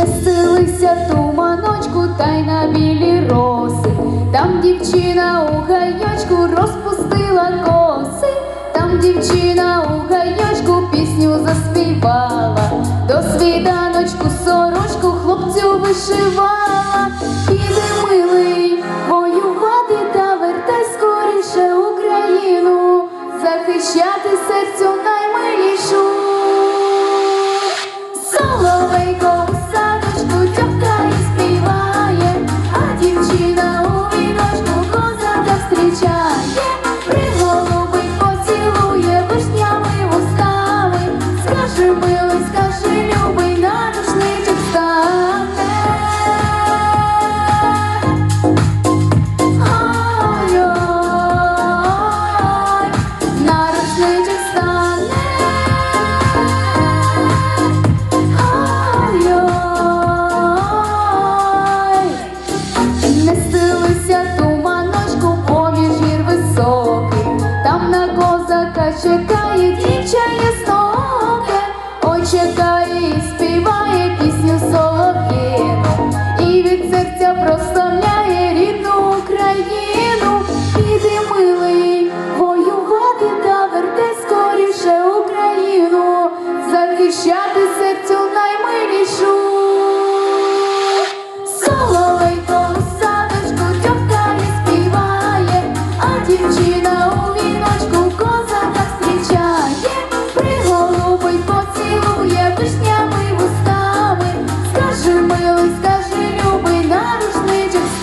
Веселися туманочку та й на білі роси. Там дівчина у гайочку розпустила коси, там дівчина у гайочку пісню заспівала, до свіданочку сорочку хлопцю вишивала. Вічає сноке, очекає.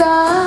다